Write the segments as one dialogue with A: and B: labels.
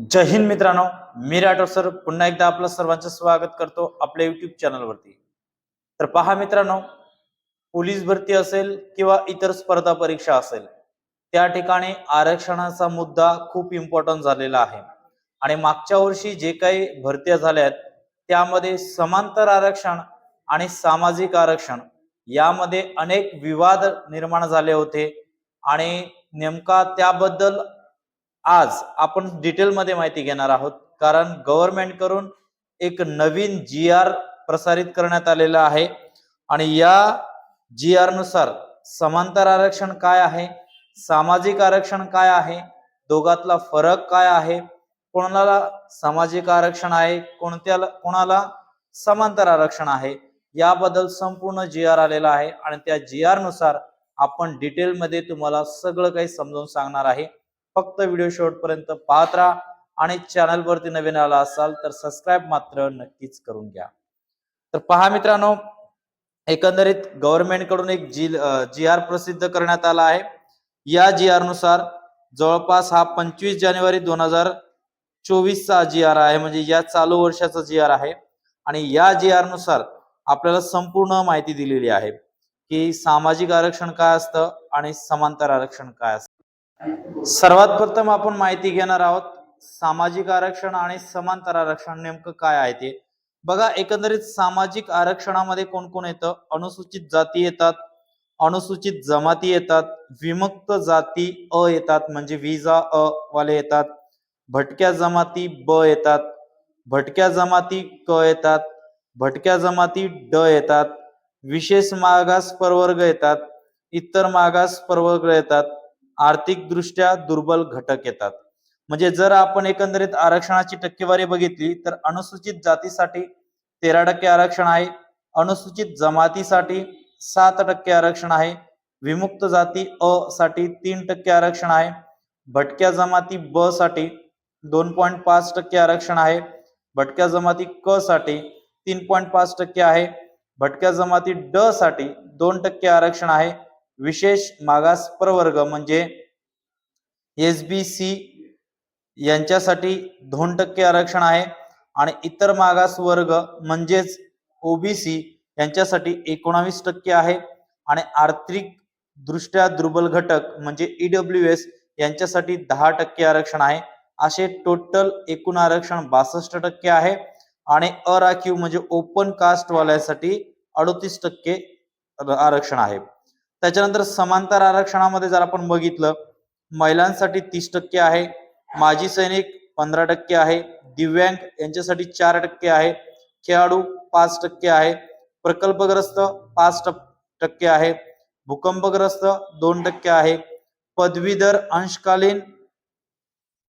A: जय हिंद मित्रांनो मी राठोड सर. पुन्हा एकदा आपलं सर्वांचं स्वागत करतो आपल्या युट्यूब चॅनलवरती तर पहा मित्रांनो पोलीस भरती असेल किंवा इतर स्पर्धा परीक्षा असेल त्या ठिकाणी आरक्षणाचा मुद्दा खूप इम्पॉर्टंट झालेला आहे. आणि मागच्या वर्षी जे काही भरत्या झाल्यात त्यामध्ये समांतर आरक्षण आणि सामाजिक आरक्षण यामध्ये अनेक विवाद निर्माण झाले होते. आणि नेमका त्याबद्दल आज आपण डिटेलमध्ये माहिती घेणार आहोत. कारण गव्हर्नमेंटकडून एक नवीन जी आर प्रसारित करण्यात आलेला आहे. आणि या जी आरनुसार समांतर आरक्षण काय आहे? सामाजिक आरक्षण काय आहे? दोघातला फरक काय आहे? कोणाला सामाजिक आरक्षण आहे? कोणत्याला कोणाला समांतर आरक्षण आहे? याबद्दल संपूर्ण जी आर आलेला आहे. आणि त्या जी आरनुसार आपण डिटेलमध्ये तुम्हाला सगळं काही समजावून सांगणार आहे. फक्त व्हिडिओ शेवटपर्यंत पाहत राहा. आणि चॅनलवरती नवीन आला असाल तर सबस्क्राईब मात्र नक्कीच करून घ्या. तर पहा मित्रांनो एकंदरीत गव्हर्नमेंटकडून एक जी जी आर प्रसिद्ध करण्यात आला आहे. या जी आरनुसार जवळपास हा पंचवीस जानेवारी दोन हजार चोवीसचा जी आर आहे. म्हणजे या चालू वर्षाचा जी आर आहे. आणि या जी आरनुसार आपल्याला संपूर्ण माहिती दिलेली आहे की सामाजिक आरक्षण काय असतं आणि समांतर आरक्षण काय असतं. सर्वात प्रथम आपण माहिती घेणार आहोत सामाजिक आरक्षण आणि समांतर आरक्षण नेमकं काय आहे ते. बघा एकंदरीत सामाजिक आरक्षणामध्ये कोण कोण येतं? अनुसूचित जाती येतात अनुसूचित जमाती येतात विमुक्त जाती अ येतात म्हणजे विजा अ वाले येतात भटक्या जमाती ब येतात भटक्या जमाती क येतात भटक्या जमाती ड येतात विशेष मागास प्रवर्ग येतात इतर मागास प्रवर्ग येतात आर्थिकदृष्ट्या दुर्बल घटक येतात. म्हणजे जर आपण एकंदरीत आरक्षणाची टक्केवारी बघितली तर अनुसूचित जातीसाठी तेरा टक्के आरक्षण आहे अनुसूचित जमातीसाठी सात टक्के आरक्षण आहे विमुक्त जाती अ साठी तीन टक्के आरक्षण आहे भटक्या जमाती ब साठी दोन पॉईंट पाच टक्के आरक्षण आहे भटक्या जमाती क साठी तीन पॉईंट पाच टक्के आहे भटक्या जमाती ड साठी दोन टक्के आरक्षण आहे विशेष मागास प्रवर्ग म्हणजे एस बी सी यांच्यासाठी दोन टक्के आरक्षण आहे आणि इतर मागास वर्ग म्हणजेच ओबीसी यांच्यासाठी एकोणावीस टक्के आहे आणि आर्थिक दृष्ट्या दुर्बल घटक म्हणजे ईडब्ल्यू एस यांच्यासाठी दहा टक्के आरक्षण आहे. असे टोटल एकूण आरक्षण बासष्ट टक्के आहे आणि अराखीव म्हणजे ओपन कास्ट वाल्यासाठी अडोतीस टक्के आरक्षण आहे. त्याच्यानंतर समांतर आरक्षणामध्ये जर आपण बघितलं महिलांसाठी तीस टक्के आहे माजी सैनिक पंधरा टक्के आहे दिव्यांग यांच्यासाठी चार टक्के आहे खेळाडू पाच टक्के आहे प्रकल्पग्रस्त पाच टक्के आहे भूकंपग्रस्त दोन टक्के आहे पदवीधर अंशकालीन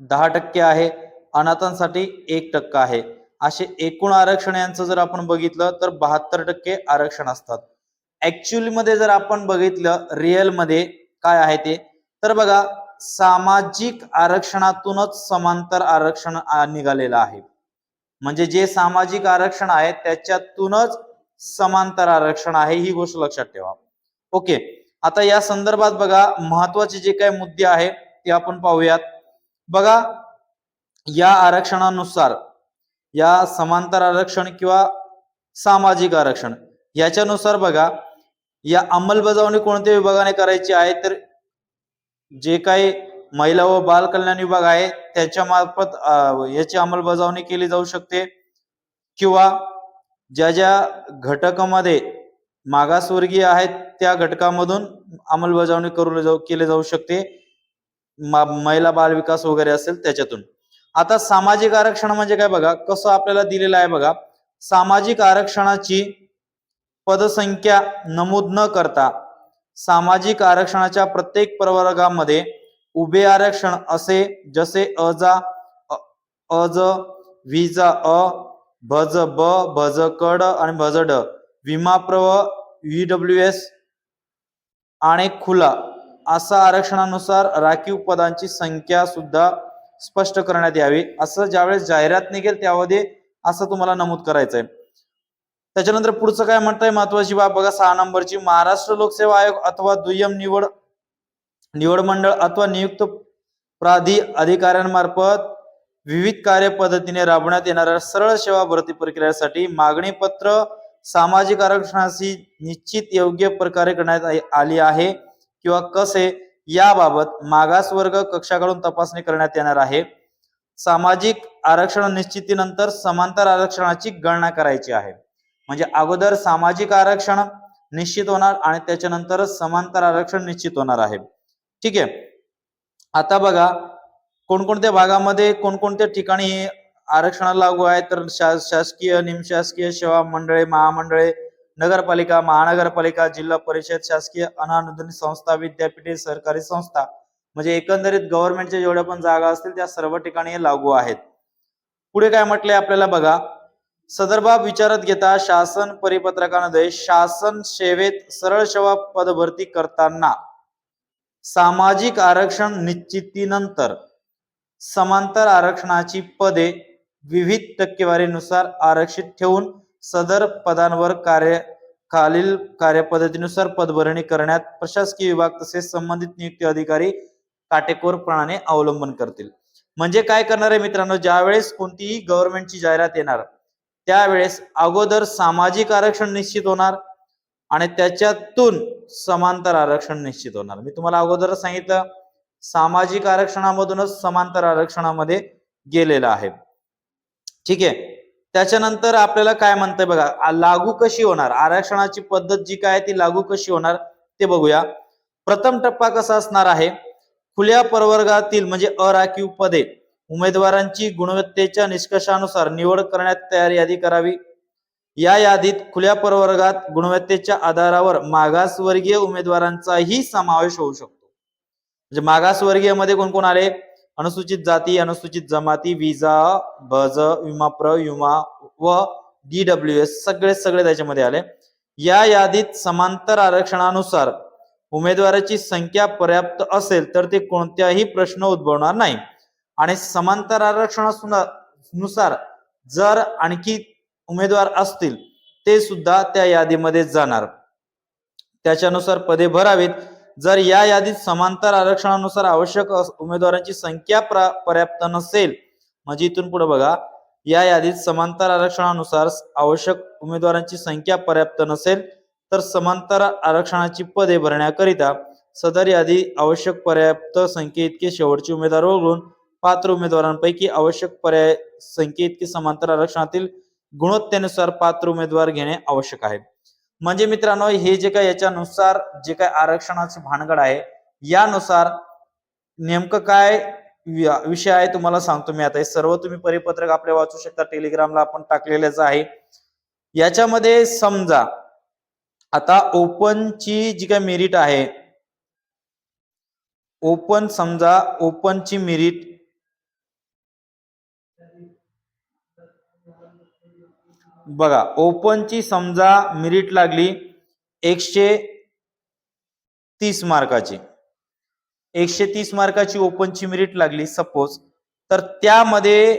A: दहा टक्के आहे अनाथांसाठी एक टक्का आहे. असे एकूण आरक्षण यांचं जर आपण बघितलं तर बहात्तर टक्के आरक्षण असतात. ऍक्च्युअली मध्ये जर आपण बघितलं रिअलमध्ये काय आहे ते? तर बघा सामाजिक आरक्षणातूनच समांतर आरक्षण निघालेलं आहे. म्हणजे जे सामाजिक आरक्षण आहे त्याच्यातूनच समांतर आरक्षण आहे ही गोष्ट लक्षात ठेवा. ओके. आता या संदर्भात बघा महत्त्वाचे जे काही मुद्दे आहे ते आपण पाहूयात. बघा या आरक्षणानुसार या समांतर आरक्षण किंवा सामाजिक आरक्षण याच्यानुसार बघा या अंमलबजावणी कोणत्या विभागाने करायची आहे? तर जे काही महिला व बाल कल्याण विभाग आहे त्याच्या मार्फत याची अंमलबजावणी केली जाऊ शकते. किंवा ज्या ज्या घटकामध्ये मागासवर्गीय आहेत त्या घटकामधून अंमलबजावणी करू जाऊ केली जाऊ शकते. महिला बाल विकास वगैरे असेल त्याच्यातून. आता सामाजिक आरक्षण म्हणजे काय बघा? कसं आपल्याला दिलेलं आहे बघा? सामाजिक आरक्षणाची पदसंख्या नमूद न करता सामाजिक आरक्षणाच्या प्रत्येक प्रवर्गामध्ये उभे आरक्षण असे जसे अजा अज विजा अ भज ब भज कड आणि भज ड. विमा प्रव व्हीडब्ल्यू एस आणि खुला असा आरक्षणानुसार राखीव पदांची संख्या सुद्धा स्पष्ट करण्यात यावी. असं ज्यावेळेस जाहिरात निघेल त्यामध्ये असं तुम्हाला नमूद करायचं आहे त्याच्यानंतर पुढचं काय म्हणताय? महत्वाची बाब बघा सहा नंबरची. महाराष्ट्र लोकसेवा आयोग अथवा दुय्यम निवड निवड मंडळ अथवा नियुक्त प्राधी अधिकाऱ्यांमार्फत विविध कार्यपद्धतीने राबवण्यात येणाऱ्या सरळ सेवा भरती प्रक्रियेसाठी मागणी पत्र सामाजिक आरक्षणाशी निश्चित योग्य प्रकारे करण्यात आली आहे किंवा कसे? याबाबत मागासवर्ग कक्षाकडून तपासणी करण्यात येणार आहे. सामाजिक आरक्षण निश्चितीनंतर समांतर आरक्षणाची गणना करायची आहे. म्हणजे अगोदर सामाजिक आरक्षण निश्चित होणार आणि त्याच्यानंतर समांतर आरक्षण निश्चित होणार आहे. ठीक आहे? आता बघा कोणकोणत्या भागामध्ये कोणकोणत्या ठिकाणी आरक्षण लागू आहे? तर शा- शासकीय निमशासकीय सेवा मंडळे महामंडळे नगरपालिका महानगरपालिका जिल्हा परिषद शासकीय अनानुदानित संस्था विद्यापीठे सरकारी संस्था. म्हणजे एकंदरीत गव्हर्नमेंटच्या जेवढ्या पण जागा असतील त्या सर्व ठिकाणी लागू आहेत. पुढे काय म्हटलंय आपल्याला बघा? सदर बाब विचारात घेता शासन परिपत्रकामध्ये शासन सेवेत सरळ सेवा पदभरती करताना सामाजिक आरक्षण निश्चितीनंतर समांतर आरक्षणाची पदे विविध टक्केवारीनुसार आरक्षित ठेवून सदर पदांवर कार्य खालील कार्यपद्धतीनुसार पदभरणी करण्यात प्रशासकीय विभाग तसेच संबंधित नियुक्ती अधिकारी काटेकोरपणाने अवलंबन करतील. म्हणजे काय करणार आहे मित्रांनो? ज्यावेळेस कोणतीही गव्हर्नमेंटची जाहिरात येणार त्यावेळेस अगोदर सामाजिक आरक्षण निश्चित होणार आणि त्याच्यातून समांतर आरक्षण निश्चित होणार. मी तुम्हाला अगोदर सांगितलं सामाजिक आरक्षणामधूनच समांतर आरक्षणामध्ये गेलेलं आहे. ठीक आहे? त्याच्यानंतर आपल्याला काय म्हणतंय बघा लागू कशी होणार? आरक्षणाची पद्धत जी काय ती लागू कशी होणार ते बघूया. प्रथम टप्पा कसा असणार आहे? खुल्या प्रवर्गातील म्हणजे अराखीव पदे. उमेदवारांची गुणवत्तेच्या निष्कर्षानुसार निवड करण्यात तयार यादी करावी. या यादीत खुल्या प्रवर्गात गुणवत्तेच्या आधारावर मागासवर्गीय उमेदवारांचाही समावेश होऊ शकतो. म्हणजे मागासवर्गीयमध्ये कोण कोण आले? अनुसूचित जाती अनुसूचित जमाती विजा बज विमा प्र विमा व डीडब्ल्यू एस सगळे सगळे त्याच्यामध्ये आले. या यादीत समांतर आरक्षणानुसार उमेदवाराची संख्या पर्याप्त असेल तर ते कोणत्याही प्रश्न उद्भवणार नाही. आणि समांतर आरक्षणानुसार जर आणखी उमेदवार असतील ते सुद्धा त्या यादीमध्ये जाणार. त्याच्यानुसार पदे भरावीत. जर या यादीत समांतर आरक्षणानुसार आवश्यक अस- उमेदवारांची संख्या पर्याप्त नसेल म्हणजे इथून पुढे बघा या यादीत समांतर आरक्षणानुसार आवश्यक उमेदवारांची संख्या पर्याप्त नसेल तर समांतर आरक्षणाची पदे भरण्याकरिता सदर यादी आवश्यक पर्याप्त संख्ये इतके शेवटचे उमेदवार वगळून पात्र उमेदवारांपैकी आवश्यक पर्याय संख्ये इतके समांतर आरक्षणातील गुणवत्तेनुसार पात्र उमेदवार घेणे आवश्यक आहे. म्हणजे मित्रांनो हे जे काय याच्यानुसार जे काय आरक्षणाचे भानगड आहे यानुसार नेमकं काय विषय आहे तुम्हाला सांगतो मी आता. हे सर्व तुम्ही परिपत्रक आपले वाचू शकता. टेलिग्रामला आपण टाकलेलेच आहे. याच्यामध्ये समजा आता ओपनची जी काय मेरिट आहे ओपन समजा ओपनची मेरिट बघा ओपनची समजा मिरिट लागली एकशे तीस मार्काची. एकशे तीस मार्काची ओपनची मिरिट लागली सपोज तर त्यामध्ये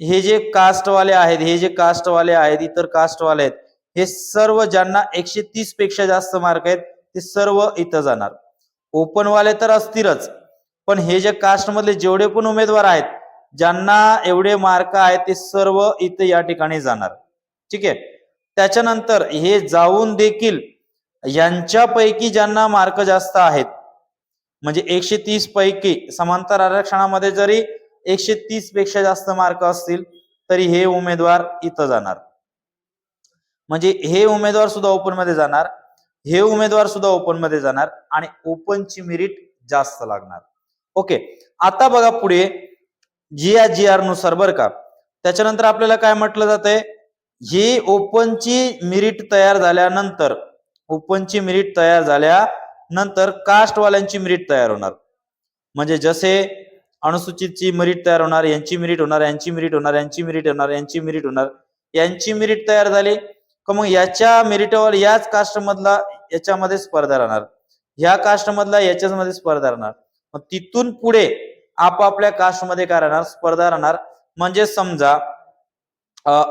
A: हे जे कास्टवाले आहेत हे जे कास्टवाले आहेत इतर कास्टवाले आहेत हे सर्व ज्यांना एकशे तीसपेक्षा जास्त मार्क आहेत ते सर्व इथं जाणार. ओपन वाले तर असतीलच पण हे जे कास्टमधले जेवढे पण उमेदवार आहेत ज्यांना एवढे मार्क आहेत ते सर्व इथं या ठिकाणी जाणार. ठीक आहे? त्याच्यानंतर हे जाऊन देखील यांच्यापैकी ज्यांना मार्क जास्त आहेत म्हणजे एकशे तीस पैकी समांतर आरक्षणामध्ये जरी एकशे तीसपेक्षा जास्त मार्क असतील तरी हे उमेदवार इथं जाणार. म्हणजे हे उमेदवार सुद्धा ओपनमध्ये जाणार हे उमेदवार सुद्धा ओपनमध्ये जाणार आणि ओपनची मेरिट जास्त लागणार. ओके आता बघा पुढे जी आर जी आरनुसार बरं का? त्याच्यानंतर आपल्याला काय म्हटलं जातंय? ही ओपनची मिरिट तयार झाल्यानंतर ओपनची मिरिट तयार झाल्यानंतर कास्टवाल्यांची मिरिट तयार होणार. म्हणजे जसे अनुसूचितची मिरिट तयार होणार यांची मिरिट होणार यांची मिरिट होणार यांची मिरिट होणार यांची मिरिट होणार यांची मिरिट तयार झाली का मग याच्या मिरिटवर याच कास्ट मधला याच्यामध्ये स्पर्धा राहणार. ह्या कास्ट मधला याच्यामध्ये स्पर्धा राहणार. मग तिथून पुढे आपापल्या कास्टमध्ये काय राहणार? स्पर्धा राहणार. म्हणजे समजा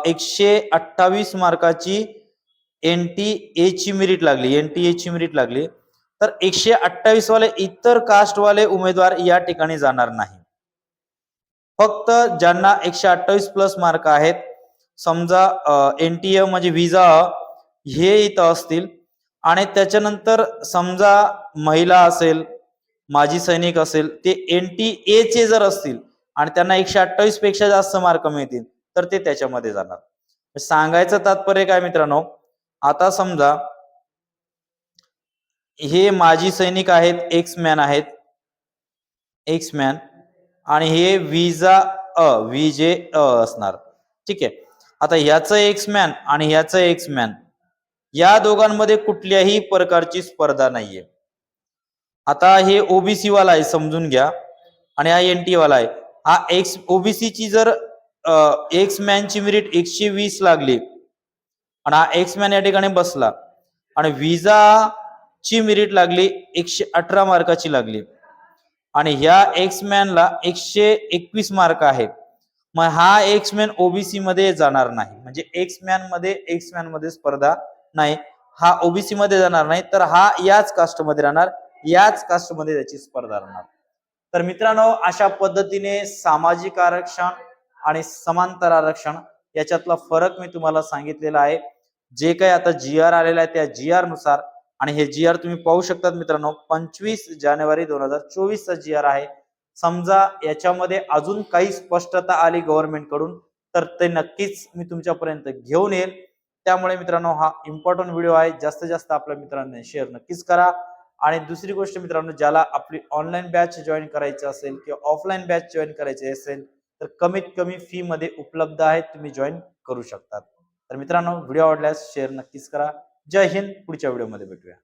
A: एकशे अठ्ठावीस मार्काची एन टी एची ची लागली एन टी एची ची लागली. तर एकशे अठ्ठावीस वाले इतर कास्ट वाले उमेदवार या ठिकाणी जाणार नाही. फक्त ज्यांना एकशे अठ्ठावीस प्लस मार्क आहेत समजा एन टी ए म्हणजे विजा हे इथं असतील. आणि त्याच्यानंतर समजा महिला असेल माजी सैनिक असेल ते एन टी एचे चे जर असतील आणि त्यांना एकशे अठ्ठावीसपेक्षा जास्त मार्क मिळतील तर ते त्याच्यामध्ये जाणार. सांगायचं तात्पर्य काय मित्रांनो? आता समजा हे माजी सैनिक आहेत एक्स मॅन आहेत. एक्स मॅन आणि हे विजा अ विजे अ असणार. ठीक आहे? आता ह्याचं एक्स मॅन आणि ह्याचं एक्स मॅन या दोघांमध्ये कुठल्याही प्रकारची स्पर्धा नाहीये. आता हे ओबीसी वाला आहे समजून घ्या. आणि हा एन टी वाला आहे. हा एक्स ओबीसी ची जर एक्स मॅनची मिरिट एकशे वीस लागली. आणि हा एक्स मॅन या ठिकाणी बसला. आणि विजा ची मेरिट लागली एकशे अठरा मार्काची लागली. आणि ह्या एक्स मॅनला एकशे एकवीस मार्क आहेत. मग हा एक्स मॅन ओबीसी मध्ये जाणार नाही. म्हणजे एक्स मॅनमध्ये एक्स मॅनमध्ये स्पर्धा नाही. हा ओबीसी मध्ये जाणार नाही. तर हा याच कास्टमध्ये राहणार. याच कास्टमध्ये त्याची स्पर्धा राहणार. तर मित्रांनो अशा पद्धतीने सामाजिक आरक्षण आणि समांतर आरक्षण याच्यातला फरक मी तुम्हाला सांगितलेला आहे. जे काही आता जी आर आलेला आहे त्या जी आरनुसार आणि हे जी आर तुम्ही पाहू शकतात मित्रांनो पंचवीस जानेवारी दोन हजार चोवीसचा जी आर आहे. समजा याच्यामध्ये अजून काही स्पष्टता आली गव्हर्नमेंटकडून तर ते नक्कीच मी तुमच्यापर्यंत घेऊन येईल. त्यामुळे मित्रांनो हा इम्पॉर्टंट व्हिडिओ आहे. जास्तीत जास्त आपल्या मित्रांनी शेअर नक्कीच करा. आणि दुसरी गोष्ट मित्रांनो ज्याला आपली ऑनलाईन बॅच जॉईन करायची असेल किंवा ऑफलाईन बॅच जॉईन करायची असेल तर कमीत कमी फी मध्ये उपलब्ध आहे तुम्ही जॉईन करू शकतात. तर मित्रांनो व्हिडिओ आवडल्यास शेअर नक्कीच करा. जय हिंद पुढच्या व्हिडिओमध्ये भेटूया.